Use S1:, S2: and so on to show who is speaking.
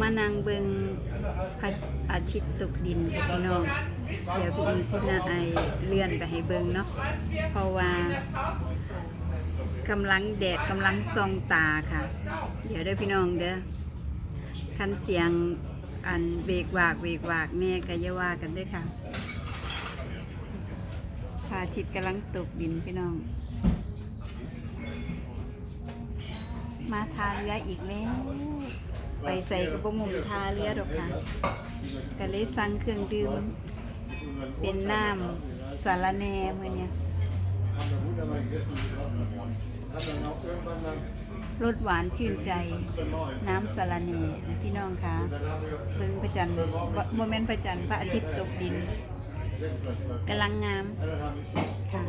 S1: มานั่งเบิงพระอาทิตย์ตกดินพี่น้อง เดี๋ยวพี่อิงสินาไอเลื่อนไปให้เบิงเนาะเพราะว่ากำลังแดดกำลังส่องตาค่ะ เดี๋ยวเด้อพี่น้องเด้อคันเสียงอันเบรกวากเบรกวากแม่ก็อย่าว่ากันด้วยค่ะพระอาทิตย์กำลังตกดินพี่น้อง มาทาเรืออีกแล้ว ไปใส่กระโปรงมุมทาเรือดอกค่ะก็เลยสั่งเครื่องดื่มเป็นน้ำสารแหน่เมื่อนี้รสหวานชื่นใจ น้ำสาระแหน่นะพี่น้องคะเบิ่งพระจันทร์โมเมนต์พระจันทร์พระอาทิตย์ตกดินกำลังงามค่ะ